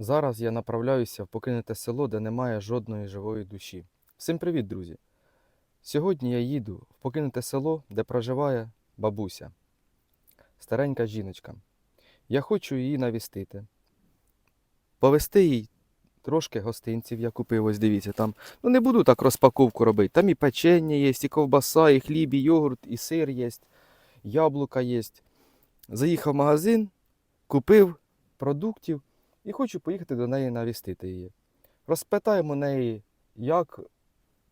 Зараз я направляюся в покинуте село, де немає жодної живої душі. Всім привіт, друзі! Сьогодні я їду в покинуте село, де проживає бабуся, старенька жіночка. Я хочу її навістити. Повести їй трошки гостинців, я купив, ось дивіться, там. Ну не буду так розпаковку робити. Там і печення є, і ковбаса, і хліб, і йогурт, і сир є, яблука є. Заїхав в магазин, купив продуктів і хочу поїхати до неї навістити її. Розпитаємо неї, як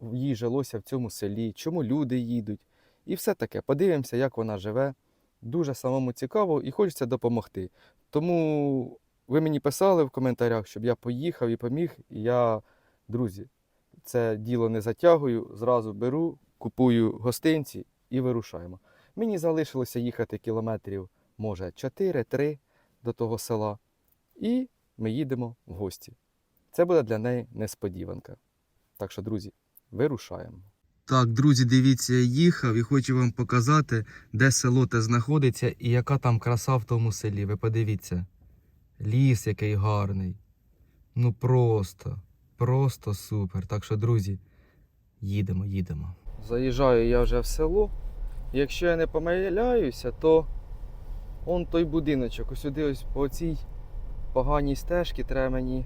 їй жилося в цьому селі, чому люди їдуть. І все таке. Подивимося, як вона живе. Дуже самому цікаво і хочеться допомогти. Тому ви мені писали в коментарях, щоб я поїхав і поміг. І я, друзі, це діло не затягую, зразу беру, купую гостинці і вирушаємо. Мені залишилося їхати кілометрів, може, 4-3 до того села. І ми їдемо в гості. Це буде для неї несподіванка. Так що, друзі, вирушаємо. Так, друзі, дивіться, я їхав і хочу вам показати, де село те знаходиться і яка там краса в тому селі. Ви подивіться. Ліс який гарний. Ну просто, просто супер. Так що, друзі, їдемо, їдемо. Заїжджаю я вже в село. Якщо я не помиляюся, то он той будиночок. Ось сюди ось по цій поганій стежці треба мені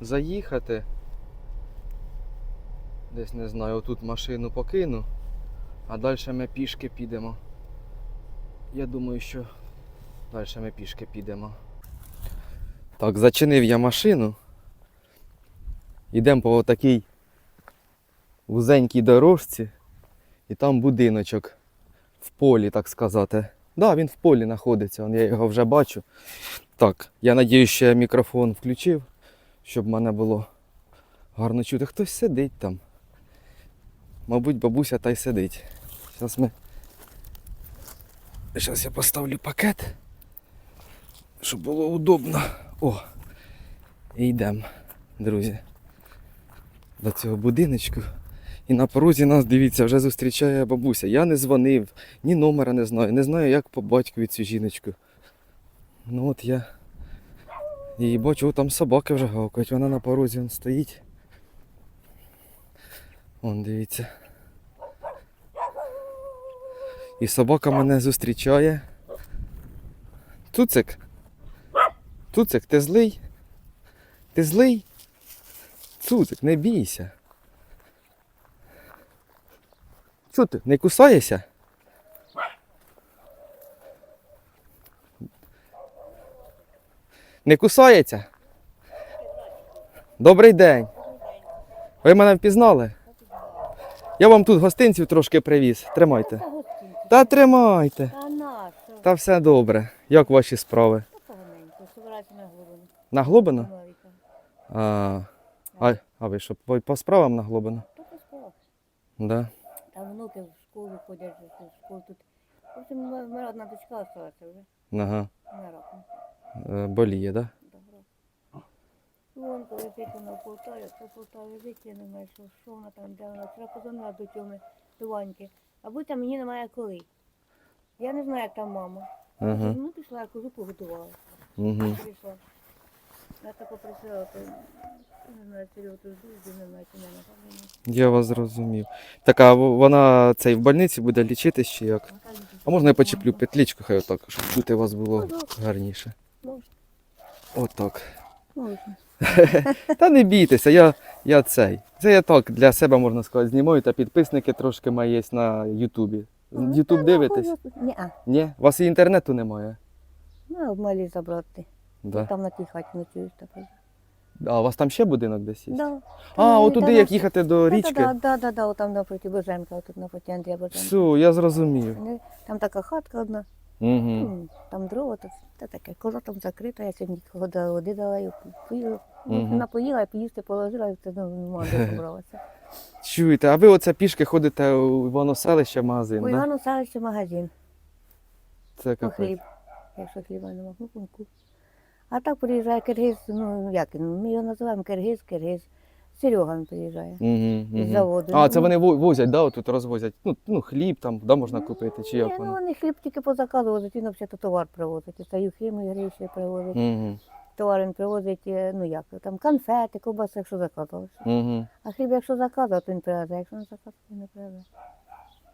заїхати. Десь не знаю, отут машину покину, а далі ми пішки підемо. Я думаю, що далі ми пішки підемо. Так, зачинив я машину. Йдемо по такій вузенькій дорожці, і там будиночок в полі, так сказати. Да, він в полі знаходиться, я його вже бачу. Так, я надію, що я мікрофон включив, щоб мене було гарно чути. Хтось сидить там. Мабуть, бабуся та й сидить. Зараз ми. Зараз я поставлю пакет, щоб було удобно. О! І йдемо, друзі. До цього будиночку. І на порозі нас, дивіться, вже зустрічає бабуся. Я не дзвонив, ні номера не знаю, не знаю, як по батькові цю жіночку. Ну от я її бачу, там собаки вже гавкають, вона на порозі он стоїть. Вон, дивіться. І собака мене зустрічає. Цуцик. Цуцик, ти злий? Ти злий? Цуцик, не бійся. Чого ти? Не кусаєшся? Не кусається? Добрий день. Ви мене впізнали? Я вам тут гостинців трошки привіз. Тримайте. Та тримайте. Та все добре. Як ваші справи? На. Глобино? А, а, а ви що, по, справам на Глобино? Да. Внуки в школу ходять, в школу тут. В общем, м- мене одна дочка залишилася вже. Ага. На раком. Е, Боліє, да? Добре. Вон, лежить вона в Полтаві, то в Полтаві лежить, я не знаю, що, що вона там, де вона. Вчора позвонила до Тьоми, до Ваньки. А будь там мені немає коли. Я не знаю, як там мама. Ага. Ну, пішла, я козу погодувала. Угу. Прийшла. Я так попросила, то не знаю, напевно. Я вас зрозумів. Так, а вона цей в больниці буде лічитись чи як? А можна я почеплю петличку, хай отак, щоб тут у вас було гарніше. Можна. Отак. Можна. Та не бійтеся, я, я цей. Це я так для себе можна сказати, знімаю та підписники трошки мої є на Ютубі. Ютуб дивитесь? Ні. Ні? У вас і інтернету немає? Ну, малі забрати. Да. Там на тій хаті ночують так. А у вас там ще будинок десь є? Да. А, Ні, отуди, та як їхати до річки? Да, да, да, да, там напроти Боженка, отут напроти Андрія Боженка. Все, я зрозумів. Вони- Там така хатка одна, Угу. м, там дрова, то, та таке. Коза там закрита, я сьогодні ходила, води дала, і поїла. Мгм. Вона поїла, поїсти положила, і все ну, мама забралася. Чуєте, а ви оце пішки ходите у Івано-селище в магазин, У так? Да? Савича магазин. Це Ну, капець. хліб. Якщо хліба нема, ну кунку. А так приїжджає Киргиз, ну як він, ми його називаємо Киргиз, Киргиз. Серега він приїжджає. Угу, Із заводу. А, це Ну, вони возять, да, тут розвозять. Ну, ну хліб там, да, можна купити, чи Ні, як ну воно? вони хліб тільки по заказу возять, він взагалі товар привозить. І стаю хімію, гріші привозить. Угу. товар він привозить, е, ну як, там конфети, ковбаси, якщо заказував. Угу. А хліб, якщо заказував, то він привезе, якщо не заказував, то не привезе.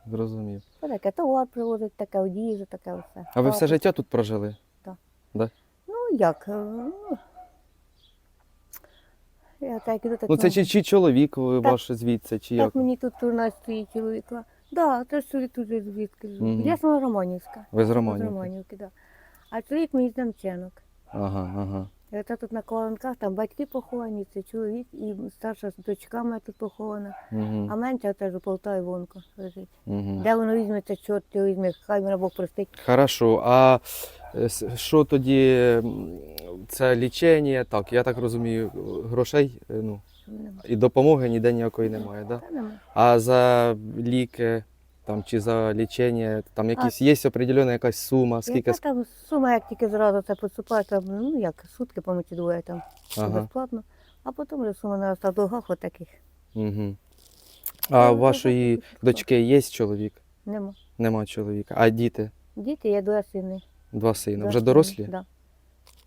Зрозумів. Ось таке товар привозить, таке одіжу, таке все. А ви все життя тут прожили? Ну як? я так іду, так Ну це мені- чи, чи чоловік ви Так. ваш звідси, чи Так як? мені тут турна стоїть чоловіка. Да, це ж тут же звідки. Мгм. Я сама Романівська. Ви з З Романівки? Романівки, да. А чоловік мій з Демченок. Ага, ага. Оце тут на колонках, там батьки поховані, це чоловік і старша дочка моя тут похована. Угу. А менша теж у Полтаві вонко лежить. Угу. Де воно візьметься, чорт його візьме, хай мене Бог простить. Хорошо. А що тоді це лічення? Так, я так розумію, грошей е, ну, і допомоги ніде ніякої немає, да? А за ліки там, чи за лічення, там якісь є определена якась сума, скільки. Яка там сума, як тільки зразу це поступає, там, ну як, сутки, по чи двоє там, Ага. безплатно. А потім вже сума наростає в долгах отаких. Угу. А Ну, у вашої дочки є чоловік? Нема. Нема чоловіка. А діти? Діти, є два сини. Два сини. Два Вже сини, дорослі? Да.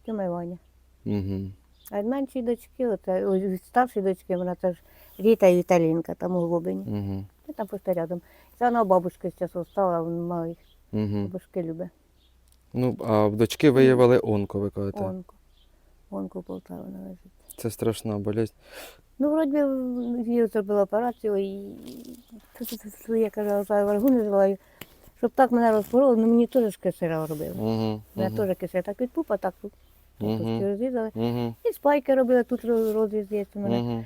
Тьома і Ваня. Угу. А від меншої дочки, ой, від старшої дочки, вона теж Ріта і Віталінка, там у Глобині. Угу. Ну, там просто рядом. Це вона у бабушки з часу стала, він малий. Угу. Бабушки любить. Ну, а в дочки виявили онко, ви кажете. Онку. Онку Полтава належить. Це страшна болезнь. Ну, вроді їй зробила операцію і я кажу, варгу називаю. Щоб так мене розпороло, ну мені теж кисера робили. Угу. Мене теж кисера так від пупа, так тут костки розрізали. Угу. І спайки робили, тут роз- розріз є у мене. Угу.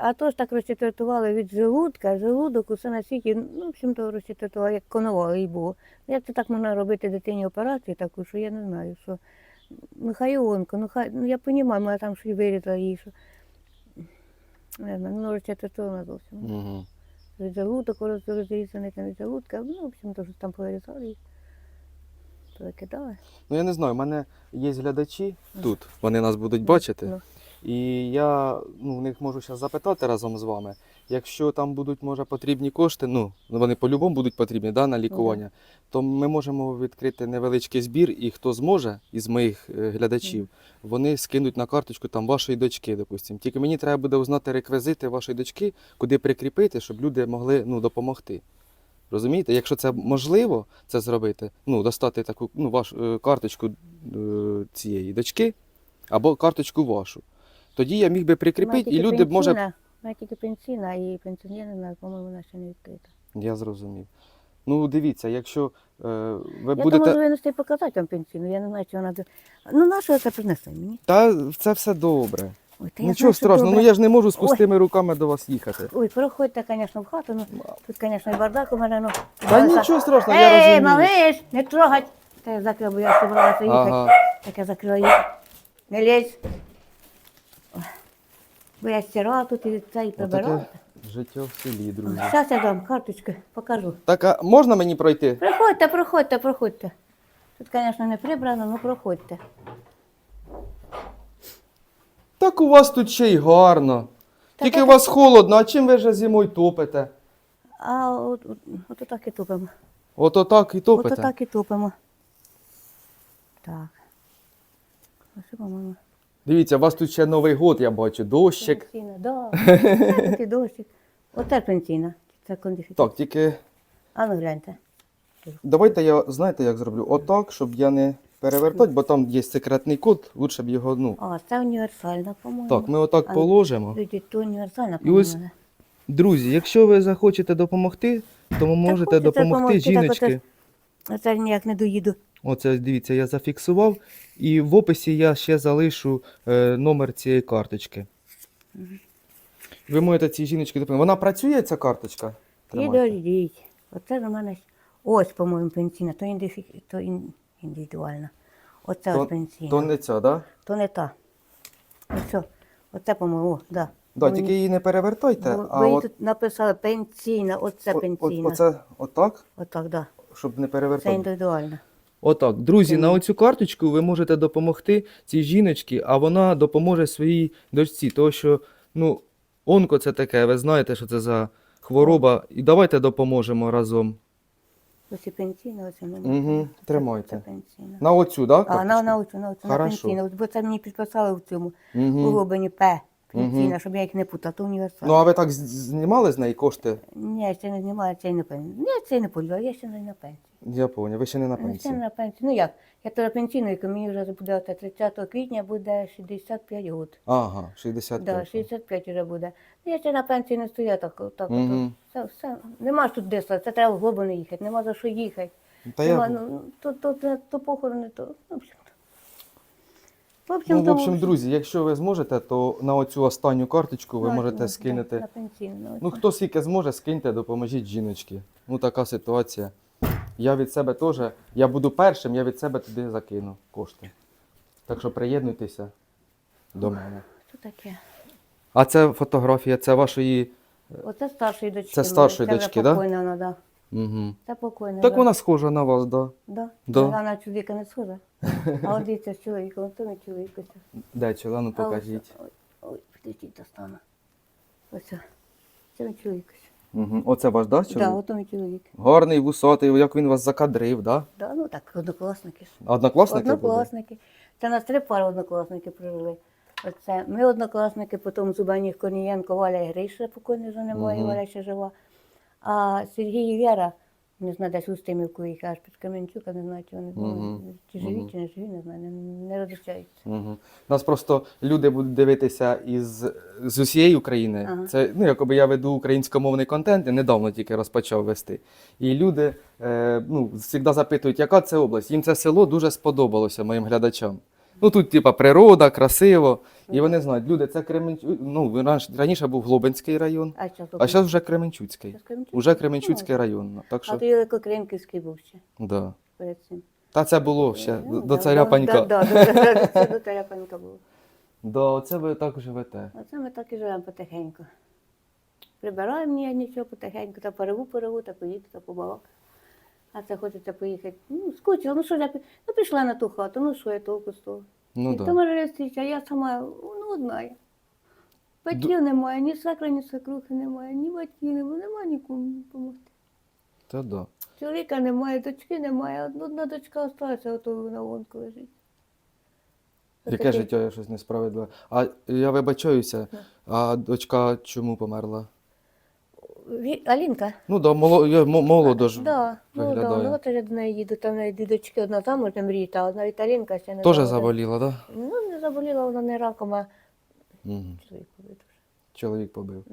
А то ж так розчетвертували від желудка, желудок, усе на світі, ну, в общем, то розчетвертували, як коновали і було. Як це так можна робити дитині операцію таку, що я не знаю, що ну хай онко, ну хай, ну я розумію, мене там щось вирізали їй, що не знаю, ну розчетвертували зовсім. Угу. Від желудок роз- розрізаний там від желудка, ну, в общем, то щось там повирізали повикидали. Ну я не знаю, в мене є глядачі тут, вони нас будуть бачити. Ну. І я ну, в них можу зараз запитати разом з вами. Якщо там будуть, може, потрібні кошти, ну вони по-любому будуть потрібні да, на лікування, то ми можемо відкрити невеличкий збір, і хто зможе із моїх е, глядачів, вони скинуть на карточку там вашої дочки, допустимо. Тільки мені треба буде узнати реквізити вашої дочки, куди прикріпити, щоб люди могли ну, допомогти. Розумієте, якщо це можливо це зробити, ну, достати таку ну, вашу е, карточку е, цієї дочки або карточку вашу. Тоді я міг би прикріпити, і люди б, може. Вона тільки пенсійна, і пенсіонер, я не по-моєму, вона ще не відкрита. Я зрозумів. Ну, дивіться, якщо е, ви Я будете. то можу винести і показати вам пенсійну, я не знаю, чи вона... Ну, на що це принесе мені? Та це все добре. Ой, та я Нічого знаю, страшного, ну я ж не можу з пустими руками до вас їхати. Ой, проходьте, звісно, в хату, ну, тут, звісно, і бардак у мене, ну... Та але нічого страшного, я Ей, малиш, не трогать! Та я закрила, бо я собралася їхати. Ага. Так я закрила їхати. Не лізь. Бо я стирала тут і це і прибирала. Життя в селі, друзі. Зараз я дам карточку, покажу. Так, а можна мені пройти? Проходьте, проходьте, проходьте. Тут, звісно, не прибрано, ну проходьте. Так у вас тут ще й гарно. Та Тільки у вас холодно, а чим ви вже зимою топите? А от, от, от так і тупимо. Ото так і топите. От так і тупимо. Так. Що, по-моєму? Дивіться, у вас тут ще Новий год, я бачу, дощик. Пенсійна, да. Тут і дощик. Оце пенсійна. Це кондифікація. Так, тільки А ну гляньте. давайте я, знаєте, як зроблю? Отак, щоб я не перевертати, бо там є секретний код, лучше б його, ну. А, це універсальна, по-моєму. Так, ми отак А, положимо. Люди, то універсальна, І ось по-моєму. Друзі, якщо ви захочете допомогти, то ви можете хочете допомогти допомогти, так жіночки. Оце ж ніяк не доїду. Оце дивіться, я зафіксував. І в описі я ще залишу е, номер цієї карточки. Ви можете цій жіночці допомогти. Вона працює, ця карточка? Підождіть. Оце ж мене ось, по-моєму, пенсійна, то, індифі... то ін... індивідуальна. Оце То, ось пенсійна. то не ця, да? То не та. Ось, оце, по-моєму, о, да. Да, Бо тільки її не перевертайте, бо- а бо їй от, тут написали пенсійна, оце о- о- пенсійна. оце отак, Отак, да. щоб не перевертати. Це індивідуальна. Отак, друзі, на оцю карточку ви можете допомогти цій жіночці, а вона допоможе своїй дочці. Тому що, ну, онко це таке, ви знаєте, що це за хвороба. І давайте допоможемо разом. Ось і пенсійна, ось вона. Угу, Це тримайте. пенсійна. На оцю, так? А, на, на оцю, на оцю, на Хорошо. пенсійну. Бо це мені підписали в цьому, у Угу. П, Мгм. щоб я їх не путала, то універсальна. Ну, а ви так з- знімали з неї кошти? Ні, я ще не знімаю, це не пенсія. Ні, це не полювала, я ще не на пенсії. Я поняв, ви ще не на Ще не пенсії. на пенсії. Ну як, я теж пенсійною, мені вже буде оте 30 квітня буде 65 років. Ага, 65. Да, 65 вже буде. Ну, я ще на пенсії не стою, так, так, Мгм. так все, все. Нема ж тут де це треба в глибину їхати, нема за що їхати. Та нема, я... ну, то, то, то, то похорони, то, общем, в общем, Ну, в общем, друзі, якщо ви зможете, то на оцю останню карточку ви на- можете скинути. Ну, хто скільки зможе, скиньте, допоможіть жіночці. Ну, така ситуація. Я від себе теж, я буду першим, я від себе туди закину кошти. Так що приєднуйтеся до мене. Що таке? А це фотографія, це вашої. Оце старшої дочки. Це старшої дочки, це да? Угу. Це покойна. Так да. вона схожа на вас, да. Да. Да. Вона на чоловіка не схожа. А от дивіться з чоловіком, то не чоловік. ось. Ну А покажіть. Ой, ой, підійдіть, достану. Ось. це. Не чоловік. Угу. Оце ваш, да, Так, чоловік? да, ото мій чоловік. Гарний, вусатий, як він вас закадрив, да? Да, ну так, однокласники. ж. Однокласники були? Однокласники. Це нас три пари однокласники прожили. Оце ми однокласники, потім Зубанів Корнієнко, Валя і Гриша, покойний вже немає, Мгм. Валя ще жива. А Сергій і Віра, не знаю, десь у Стимівку їх аж під Кам'янчука, не знаю, чи вони були, Мгм. чи живі, чи не живі, не знаю, не, не розлучаються. Угу. Нас просто люди будуть дивитися із з усієї України. Ага. Це ну, якоби я веду українськомовний контент, я недавно тільки розпочав вести. І люди е, ну, завжди запитують, яка це область. Їм це село дуже сподобалося моїм глядачам. Ну тут, типа, природа, красиво. І вони знають, люди, це Кременчу... ну, раніше, раніше був Глобинський район, А зараз а зараз вже Кременчуцький. Уже Кременчуцький район. Так А що, то є Кокринківський був ще да. перед цим. Та це було ще Ну, до да, царя да, панька. Да, да, це до царя панька було. Да, це ви так живете. Оце ми так і живемо потихеньку. Прибираємо ні, нічого потихеньку, та переву переву, та поїду, та побалак. А це хочеться поїхати. Ну, скучила, ну що я ну, пішла на ту хату, ну що я толку з того. Ну да. то може зустріча, я сама ну, одна. я. Батьків немає, ні свекра, ні свекрухи немає, ні батьків немає, немає нікому допомогти. Та да. Чоловіка немає, дочки немає, одна- одна дочка залишилася, ото на вонку лежить. Яке Отакий. життя є щось несправедливе. А я вибачаюся, а дочка чому померла? Ві- Алінка? Ну да, моло, я мо- молодо ж Да, ну, да, виглядає. ну от я до неї їду, там неї дві дочки, одна замужня мріє, а одна Віталінка ще не Теж замужня. заболіла, так? Ну, не заболіла, вона не раком, а Да? Угу. чоловік побив. Чоловік побив.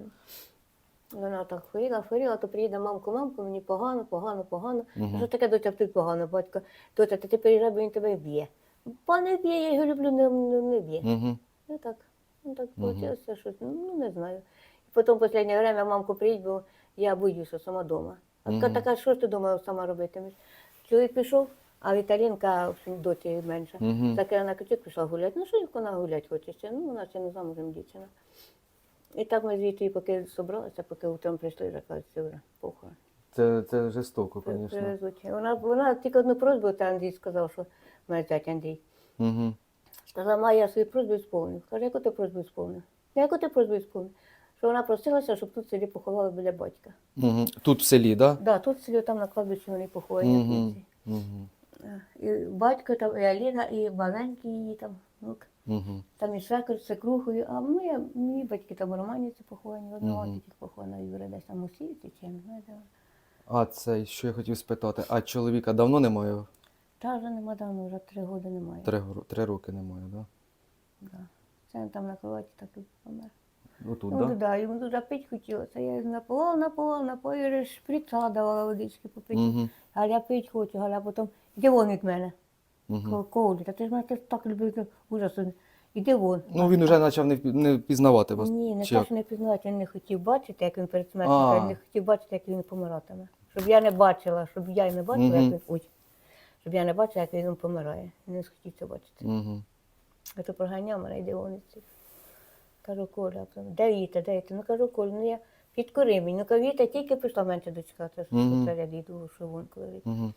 Вона так хворіла, хворіла, то приїде мамку, мамку, мені погано, погано, погано. Мгм. Що таке доця тут погано, батько? Доця, ти приїжджай, бо він тебе вб'є. Пане вб'є, я його люблю, не, не, не вб'є. Угу. Ну так, ну так Мгм. вийшло щось, ну не знаю. Потім в останнє время мамку приїдь, бо я боюся сама вдома. А така, Мгм. така, що ж ти думала, сама робитимеш? Чоловік пішов, а Віталінка, в общем, доті менша. Мгм. Так вона качок пішла гуляти. Ну що вона гуляти хоче ще? Ну, вона ще не замужем дівчина. І так ми звідти, поки зібралися, поки утром прийшли, вже вже похорон. Це, це жорстоко, звісно. Вона, вона тільки одну просьбу, та Андрій сказав, що мене зять Андрій. Угу. Сказала, ма, я свою просьбу сповнив. Каже, яку ти просьбу сповнив? Яку ти просьбу сповнив? Що вона просилася, щоб тут в селі поховали біля батька. Угу. Тут в селі, так? Да? Да, тут в селі, там на кладбищі вони поховані. Угу. Угу. І батько там, і Аліна, і маленький її там, внук. Угу. Там і свекр з свекрухою, а ми, мої батьки там в Романівці поховані, в одного Мгм. таких похована Юра, десь там у Сільці, чи я не знаю, де. вона. А це, що я хотів спитати, а чоловіка давно немає? Та вже нема давно, вже три роки немає. Три, гро- три роки немає, так? Да. Це він там на кроваті так і помер. Отут, Ну, так? да? Да? йому дуже пить хотілося. Я напувала, напувала, напоїла, шприца давала водички попити. Угу. Галя пить хочу, Галя потім, іди вон від мене. Угу. Коуді, та ти ж мене так любив, то ужас. Іди вон. Ну він вже почав не, впі- не впізнавати вас. Ні, не чи те, як? що не пізнавати, він не хотів бачити, як він перед смертю, А. він не хотів бачити, як він помиратиме. Щоб я не бачила, щоб я й не бачила, Мгм. як він. Ой. Щоб я не бачила, як він помирає. Він не хотів це бачити. Угу. Я то проганяв мене, йде вон цих. Кажу, Коля, де Віта, де Віта? Ну кажу, Коля, ну я підкори мені. Ну кажу, Віта тільки прийшла менше дочка, це це я дійду, що вон коли. Угу.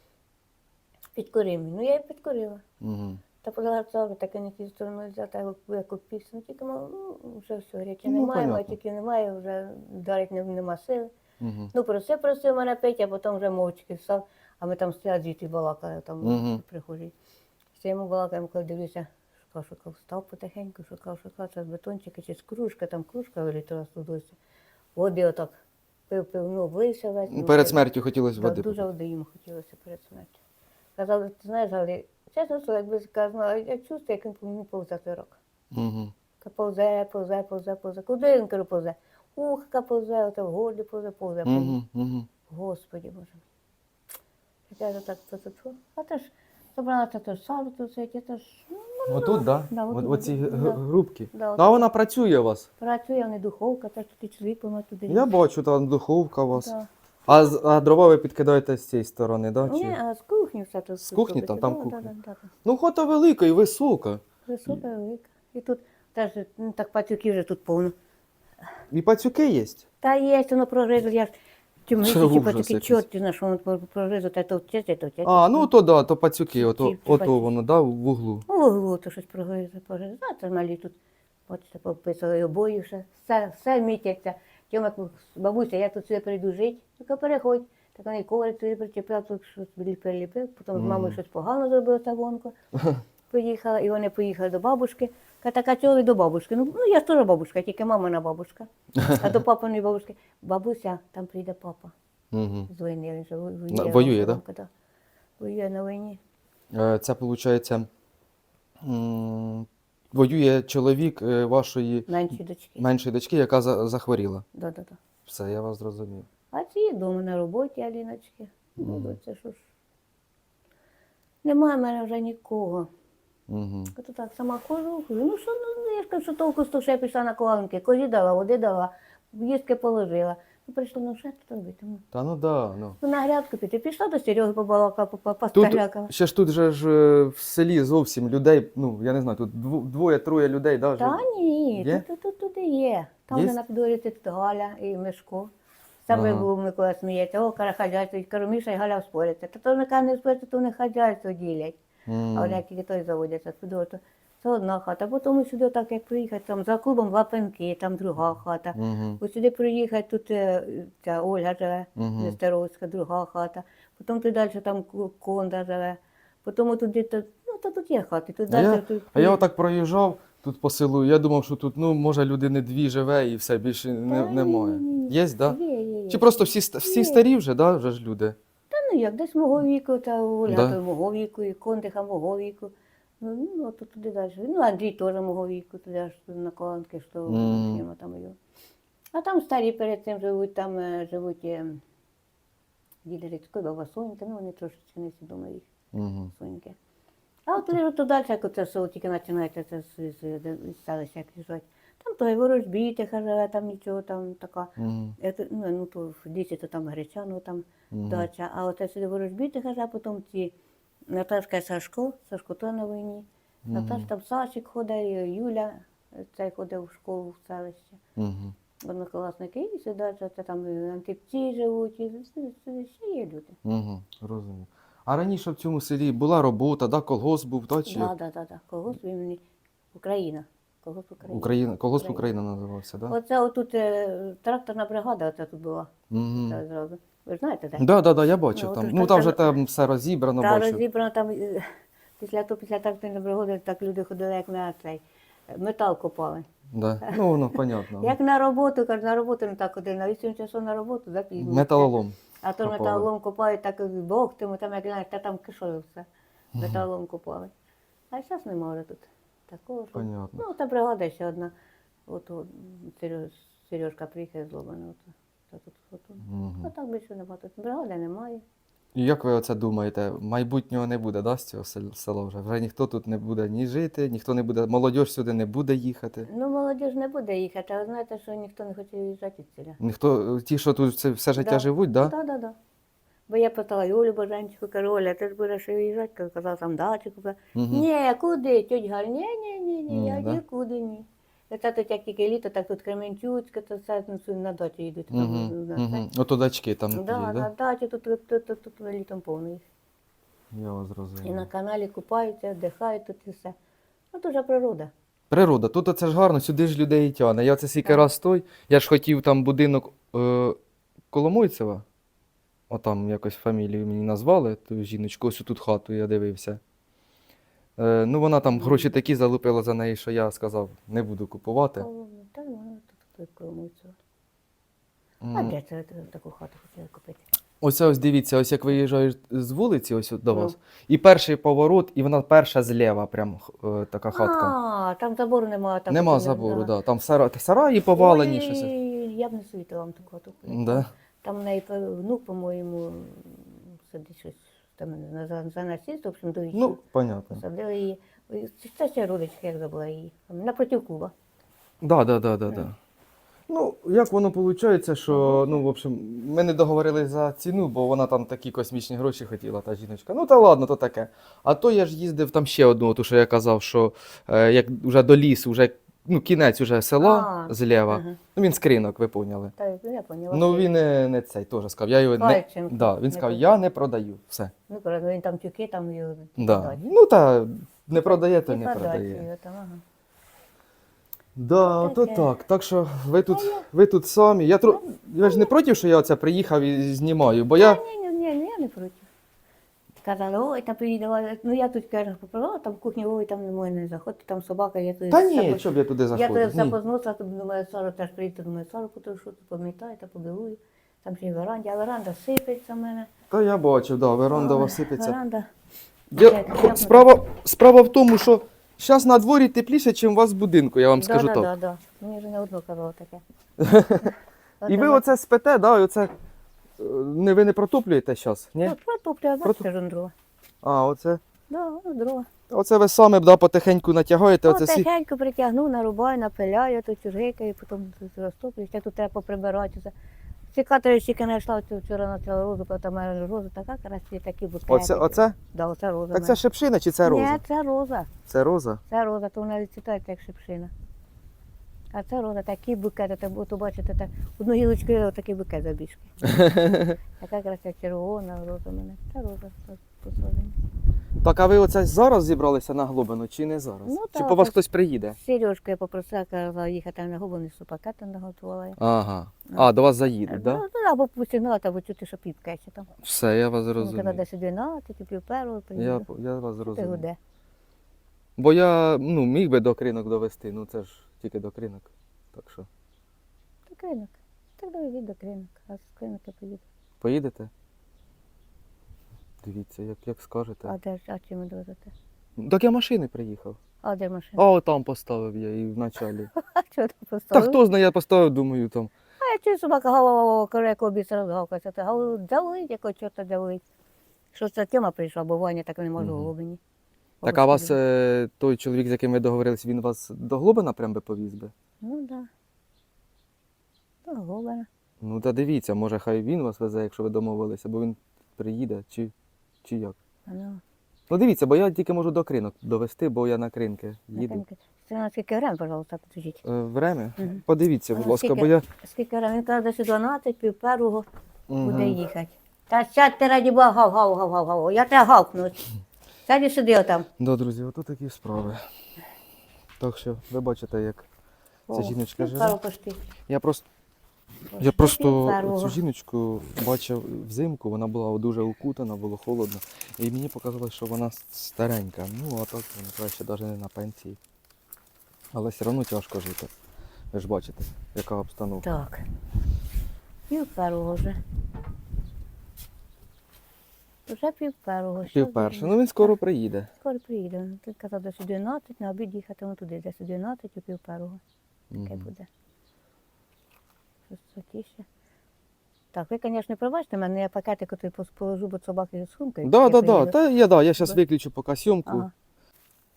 Підкори мені. Ну я її підкорила. Угу. Та подала так і не ті стороною взяти, я як опівся. Ну тільки мав, ну, вже все, речі Ну, немає, понятно. тільки немає, вже вдарить нема сили. Угу. Ну, просив, просив мене пити, а потім вже мовчки встав. А ми там стоять звідти балакали, там Мгм. в прихожій. Стоїмо балакаємо, коли дивлюся, шукав, шукав, став потихеньку, шукав, шукав, це з бетончика чи з кружка, там кружка вилітала з досі. Води отак пив, пив, ну, влився весь. ну, Перед смертю хотілося води. дуже попити. води йому хотілося перед смертю. Казали, ти знаєш, але чесно слово, якби сказано, я чувствую, як він по мені повзе рок. Та Повзе, повзе, повзе, повзе. Куди він кажу, повзе? Ухка повзе, ото в горлі повзе, повзе. повзе. Мгм. Мгм. Господи Боже мій. Я так то то то. А то ж забрала то то сало тут це, то ж. Ну, ну, Отут, да? Да, От- Оці г- да. грубки. Да, А вона працює у вас. Працює, не духовка, так що ти чоловік помає туди. Я бачу, там духовка у вас. Да. А, з- а дрова ви підкидаєте з цієї сторони, да? Чи? Ні, а з кухні все тут. З кухні там- там Да, кухня. Да, да, да. Ну, хата велика і висока. Висока, велика. І тут теж ну, так пацюків вже тут повно. І пацюки є. Та є, воно прогризло, я ж чим Це місяці ужас якийсь. чорти на що воно прогризло, та то вчиться, то вчиться. А, ну то да, то пацюки, ото, Ці- ці ото пацюки. воно, да, в углу. Ну, вуглу то щось прогризло, прогризло. А це малі тут, бачите, пописали обої вже, все, все мітяться. Тьома, бабуся, я тут сюди прийду жити, тільки переходь. Так вони коврик туди причепив, тут щось приліпив, потім з мамою Мгм. щось погано зробила та вонко. Поїхала, і вони поїхали до бабушки. Каже, така до бабушки? Ну, ну я ж теж бабушка, тільки мамина бабушка. А до папиної бабушки. Бабуся, там прийде папа Угу. з війни, він же воює. воює, да? да? Воює на війні. Е, Це виходить, воює чоловік е, вашої Менші дочки. меншої дочки, яка за- захворіла. Да, да, да. Все, я вас зрозумів. А ці вдома на роботі, Аліночки. Ну, це що ж. Немає в мене вже нікого. Угу. То так сама хожу. Ну що, ну я ж кажу, що толку з того, що я пішла на ковалинки, козі дала, води дала, їстки положила. Ну прийшло, ну що тут робити? Ну, Та ну да, ну. Ну, на грядку піти. Пішла до Сереги побалака, Тут постелякала. ще ж тут же ж е, в селі зовсім людей, ну я не знаю, тут дво- двоє-троє людей, да, Та живуть. ні, Є? тут, тут, тут і є. Там Є? вже на підворі тут Галя і Мишко. Саме Ага. був Микола сміється, о, кара хазяйство, кажу, Міша і Галя споряться. Та то нехай не споряться, то вони хазяйство ділять. А вони як тільки той заводяться підворі, то це одна хата. Потім сюди так як приїхати, там за клубом Лапенки, там друга хата. Мгм. Ось сюди приїхати, тут е, ця Ольга живе, Мгм. Нестеровська, друга хата. Потім тут далі там Конда живе. Потім тут де то, ну то тут є хати. Тут А я, далі тут. а я отак проїжджав тут по селу, я думав, що тут, ну, може, людини дві живе і все, більше не, Та немає. ні-ні-ні. Є, так? Да? Є, є, є. Чи просто всі, всі Є. старі вже, да, вже ж люди? Ну як, десь мого віку, та Да. мого віку, і Кондиха мого віку. Ну, ну от туди далі. Ну, Андрій теж мого віку, туди аж на колонки, що mm. там його. А там старі перед цим живуть, там е, живуть е, діди Рицько, баба Сонька, ну вони трошечки не свідомо їх Угу. Соньки. А от туди, як оце село тільки починається це селища як їжджать. Там то і ворожбітиха живе, там нічого там така. Это, ну, ну, то в лісі то там гречано там дача, а оце сюди ворожбітиха, а потім ці Наташка і Сашко, Сашко то на війні. Наташ там Сашик ходить, Юля, цей ходив в школу в селище. Однокласники і сюди, це там антипці живуть, і ще є люди. Угу. Розумію. А раніше в цьому селі була робота, да, колгосп був, да, чи Так, так, так. Колгосп імені Україна. Колгосп Україна. Україна, колгосп Україна. Україна називався, да? Оце отут е, тракторна бригада, оце тут була. Угу. Це зразу. Ви ж знаєте, так? Да, да, да, я бачив Ну, там. от Ну там вже там все розібрано, Та бачив. розібрано там е, після того, після тракторної бригоди, так люди ходили, як на цей е, метал копали. Да. Ну, воно понятно. Як на роботу, кажуть, на роботу не так ходили, на 8 часов на роботу запізно. Металолом. А то копали. металолом копають, так Бог тим, там як знаєш, та там кишою все. Металолом копали. А зараз нема вже тут такого. Що... Понятно. Ну, та бригада ще одна. От, от Сереж, Сережка приїхав злобана. От, та тут, от, от. Мгм. А так більше нема. Тут бригади немає. І як ви оце думаєте, майбутнього не буде, да, з цього села вже? Вже ніхто тут не буде ні жити, ніхто не буде, молодь сюди не буде їхати. Ну, молодіж не буде їхати, а знаєте, що ніхто не хоче виїжджати від селя. Ніхто, ті, що тут все, життя Да. живуть, да? Так, так, так. Бо я питала і Олю Бажанчику, кажу, Оля, ти ж будеш виїжджати? Казала, там дачу купила. Ні, куди, тьоть Галь, ні, ні, ні, ні, Ні, я нікуди ні. Це тут як тільки літо, так тут Кременчуцьке, то все ну, на дачу Мгм. Ото дачки там Да, є, на да? дачі тут, тут, тут, тут, тут літом повний. Я вас І на каналі купаються, дихають тут і все. Ну, дуже природа. Природа, тут оце ж гарно, сюди ж людей тягне. Я це скільки раз той, я ж хотів там будинок е, Коломойцева. Отам якось фамілію мені назвали, ту жіночку, ось тут хату я дивився. Е, ну, вона там гроші такі залупила за неї, що я сказав, не буду купувати. Та воно тут кормиться. А М, де це ти таку хату хотіли купити? Оце ось дивіться, ось як виїжджаєш з вулиці, ось от до Ну. вас. І перший поворот, і вона перша зліва, прям е, така хатка. А, там забору немає. Там Нема забору, да. да. Там сара... сараї повалені. Ой, щось. Я б не світила вам таку хату. Да. Там в неї внук, по-моєму, сидить щось там за, за в общем, до. Ну, понятно. Посадили її. Це ще родичка, як забула її. Там Напроти клуба. Да, да, да, да, да. Ну, як воно виходить, що, ну, в общем, ми не договорились за ціну, бо вона там такі космічні гроші хотіла, та жіночка. Ну, та ладно, то таке. А то я ж їздив там ще одну, ту, що я казав, що е, як вже до лісу, вже ну, кінець уже села А, зліва. ага. Ну, він з кринок, ви поняли. Та я поняла. Ну, він не, не цей теж сказав. Я його не, Пальченко. да, він сказав, я не продаю. Все. Ну, коли він там тюки, там його Да. Ну, та не продає, то І не продать продає. його там, ага. Да, то Таке. так. Так що ви тут, ви тут самі. Я тро... Ви ж не проти, що я оце приїхав і знімаю, бо я. Ні, ні, ні, ні, я не проти. Казали, ой, там приїде, ну я тут кажу, попробувала, там в кухні, ой, там не можна не заходити, там собака, я тут. Та ні, запоз- що б я туди Я заходив. туди Ні. запознуся, то думаю, Сара теж приїде, думаю, Сара потрушу, то помітаю, та побілую. Там ще й веранді, а веранда сипеться в мене. Та я бачив, да, веранда вас сипеться. Веранда. Я... як Справа... Справа в тому, що зараз на дворі тепліше, ніж у вас в будинку, я вам Да, скажу да, так. да, да. Мені вже не одно казало таке. І ви оце спите, да, і оце. Не, ви не протоплюєте зараз, ні? От протоплю, а Прото- бачите, ж дрова. А, оце. Да, ну, дрова. Оце ви самі да, потихеньку натягаєте, оце всі. Потихеньку притягну, нарубаю, напиляю, то чужикаю, потім тут розтоплю, ще тут треба поприбирати. Це. Ці катери тільки знайшла оцю вчора почала розу, потім мене роза така красива, такі букети. Оце, оце? Да, оце роза. Так в це мене. шипшина чи це роза? Ні, це роза. Це роза. Це роза, то вона відцвітається як шипшина. А це роза, такі букети, так будете бачити, так, одну гілочку отакий букет забіжки. Така красива червона роза в мене. Це роза так, посаджена. Так, а ви оце зараз зібралися на глибину чи не зараз? Ну, чи так, по вас ось. хтось приїде? Сережку я попросила, казала, їхати на губу, несу пакети наготувала. Ага. А, до вас заїдуть, так? Ну, ну, або посігнала, або чути, що піпка ще там. Все, я вас Ну, коли зрозумів. десь 12, і пів первого Я, приїду. я вас Ти зрозумів. гуде. Бо я ну, міг би до кринок довести, ну це ж тільки до кринок. Так що, До кринок. Так доведіть до кринок, а з кринок я поїду. поїдете? Дивіться, як, як скажете. А де ж, а чим ви довезете? Так я машини приїхав. А де машина? А отам поставив я і в началі. А чого ти Та поставив? хто знає, я поставив, думаю, там. А я чую собака гава каже, як обіцяв розгавкається. Та гаву давить, якого чорта давить. Що це тема прийшла, бо Ваня так не може Мгм. в глибині. Так а вас е, той чоловік, з яким ви договорились, він вас до Глобина прям би повіз би? Ну так. Да. То голена. Ну та дивіться, може хай він вас везе, якщо ви домовилися, бо він приїде, чи, чи як. Ну, Ну дивіться, бо я тільки можу до кринок довести, бо я на кринки їду. Це на скільки грам, пожалуйста, підождіть. Е, Время? Мгм. Подивіться, будь А ласка, бо скільки? я. Скільки грам? Він каже, десь 12, пів первого буде Мгм. їхати. Та сядьте раді Бога, гав, гав, гав, гав, гав. Я тебе гавкну. Сяді сюди отам. Да, друзі, ото такі справи. Так що ви бачите, як О, ця жіночка живе. пошти. Я просто, я просто цю жіночку бачив взимку, вона була дуже укутана, було холодно. І мені показалось, що вона старенька. Ну, а так вона краще навіть не на пенсії. Але все одно тяжко жити. Ви ж бачите, яка обстановка. Так. Пів первого вже. Вже пів первого. Що Пів перше. за- Ну він скоро приїде. Скоро приїде. Ти казав, десь о 12, на обід їхати туди, десь о 12, у пів первого. Таке буде. Щось затіше. Так, ви, звісно, пробачте мене, я пакетик той положу, бо собаки з сумкою. Да, да, да. Та я да, я зараз виключу поки сьомку. Ага.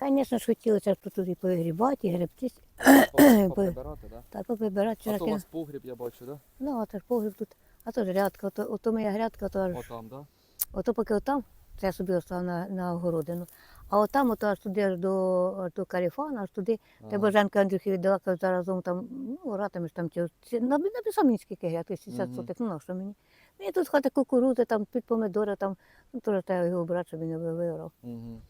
Звісно ж, хотілося ж тут і погрібати, і гребтись, Поприбирати, да? та поприбирати. А Вчора то у вас погріб, я бачу, да? Ну, а то ж погріб тут, а то ж грядка, ото, ото моя грядка, то аж, Отам, да? Ото поки отам, це я собі остав на, на огородину. А отам, ото аж туди аж до, аж до Каріфана, аж туди, де Ага. Боженка Андрюхи віддала, коли заразом там, ну, ратимеш там, чи, чи на- написав мені скільки грядки, 60 Мгм. сотих, ну, на що мені? Мені тут хватить кукурудзи, там, під помидори, там, ну, теж треба його брати, щоб він не виграв. Мгм.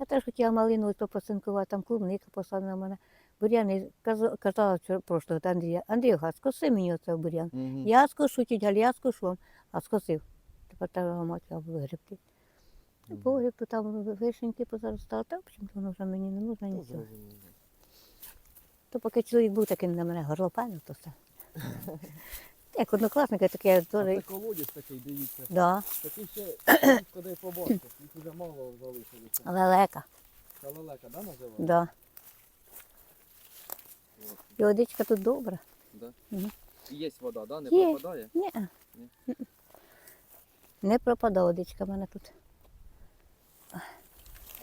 Я теж хотіла малину ось то там клубника посадила в мене. Бур'яни каза- казала вчора прошлого Андрія, Андрій, скоси мені оце бур'ян. Мгм. Я скошу, тіть Галя, я скошу, а скосив. Тепер ламати або вигрібти. Ну, Погріб, там вишеньки позаростали, та в общем воно вже мені не нужно нічого. То поки чоловік був таким на мене горлопанив, то все. Як однокласники, таке я Це колодязь такий, дивіться. Да, Такий ще куди побачиш, їх вже мало залишилося. лелека, Це лелека, да, називається? да. І водичка тут добра. Да. Мгм. І є вода, да? Не Є. пропадає? Ні. Ні? Не пропадає водичка в мене тут. А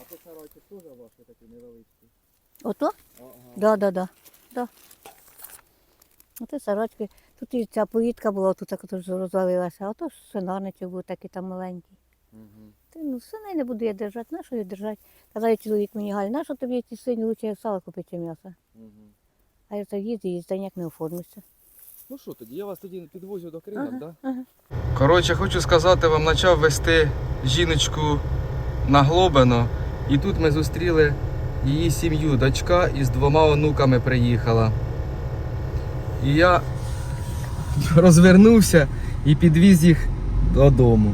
то сарайчик теж ваш такий невеличкий. Ото? Ага. Да, да, да. да. Оце сорочки. Тут і ця повітка була, тут так розвалилася, а то ж свинарничок був такий там маленький. Угу. Ти, ну, свиней не буду я держати, на що її держати? Казав чоловік мені, Галь, на що тобі ці свині лучше як сало купити м'ясо? Угу. А я так їду, їздю, ніяк не оформлюся. Ну що тоді, я вас тоді підвозю до Криму, Ага, да? ага. Коротше, хочу сказати, вам почав вести жіночку на Глобино. І тут ми зустріли її сім'ю. Дочка із двома онуками приїхала. І я розвернувся і підвіз їх додому.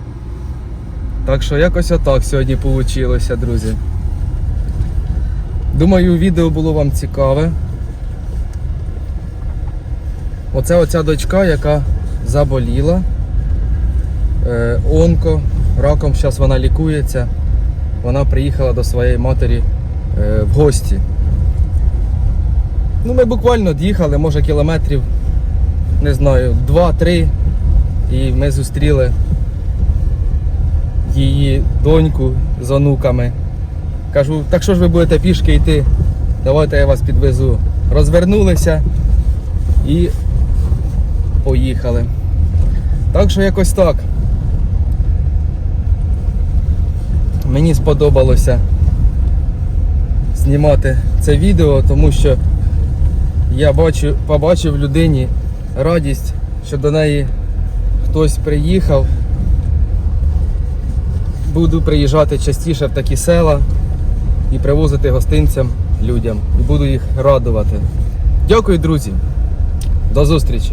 Так що якось отак сьогодні вийшло, друзі. Думаю, відео було вам цікаве. Оце оця дочка, яка заболіла. Е, онко, раком зараз вона лікується. Вона приїхала до своєї матері е, в гості. Ну, ми буквально д'їхали, може кілометрів, не знаю, 2-3. І ми зустріли її доньку з онуками. Кажу, так що ж ви будете пішки йти? Давайте я вас підвезу. Розвернулися і поїхали. Так що якось так. Мені сподобалося знімати це відео, тому що я бачу, побачив людині радість, що до неї хтось приїхав. Буду приїжджати частіше в такі села і привозити гостинцям людям. І буду їх радувати. Дякую, друзі. До зустрічі!